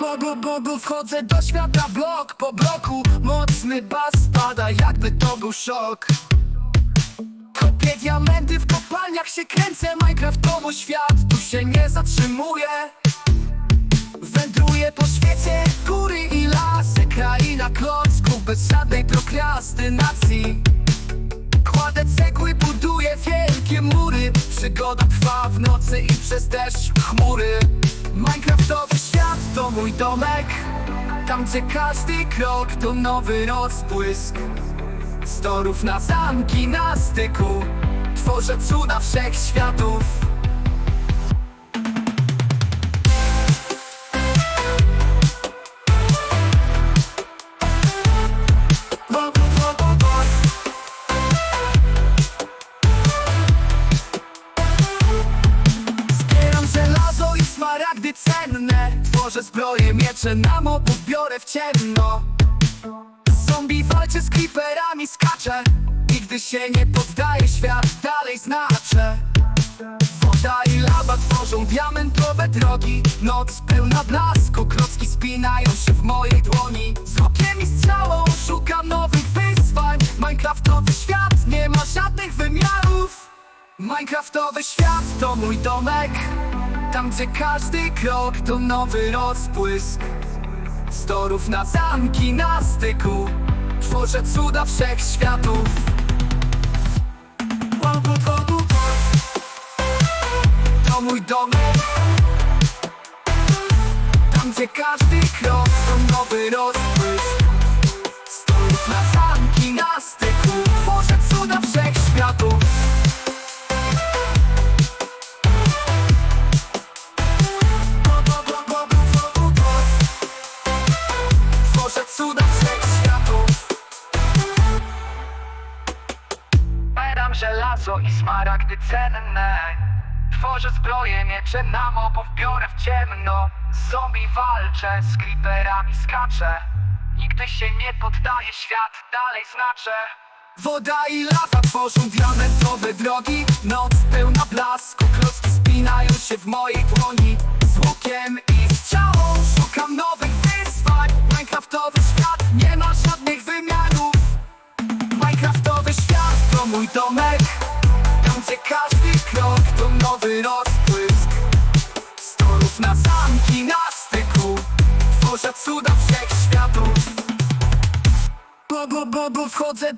Bogu, Bogu, wchodzę do świata blok po bloku. Mocny bas spada, jakby to był szok. Kopię diamenty w kopalniach się kręcę Minecraft to mój świat, tu się nie zatrzymuję Wędruję po świecie, góry i lasy. Kraina klocków bez żadnej prokrastynacji. Kładę cegły, buduję wielkie mury. Przygoda trwa w nocy i przez deszcz chmury mój domek. Tam gdzie każdy krok to nowy rozbłysk. Z torów na zamki na styku. Tworzę cuda wszechświatów. Bo, smaragdy cenne Tworzę zbroje, miecze na mobów biorę w ciemno. Zombie walczę z creeperami, skaczę Nigdy się nie poddaję, świat dalej znaczę Woda i lawa tworzą diamentowe drogi. Noc pełna blasku, klocki spinają się w mojej dłoni. Z łukiem i strzałą szukam nowych wyzwań. Minecraftowy świat nie ma żadnych wymiarów. Minecraftowy świat to mój domek Tam gdzie każdy krok to nowy rozbłysk Z torów na zamki na styku Tworzę cuda wszechświatów. To mój domek Tam gdzie każdy krok to nowy rozbłysk i smaragdy cenne Tworzę zbroje, miecze na mobów biorę w ciemno. Z zombie walczę, z creeperami skaczę. Nigdy się nie poddaję, świat dalej znaczę. Woda i lawa tworzą diamentowe drogi. Noc pełna blasku, klocki spinają się w mojej dłoni. Z łukiem i strzałą szukam nowych wyzwań. Minecraftowy świat nie ma żadnych wymiarów. Minecraftowy świat to mój domek Wszechświatów Bogu, Bogu, wchodzę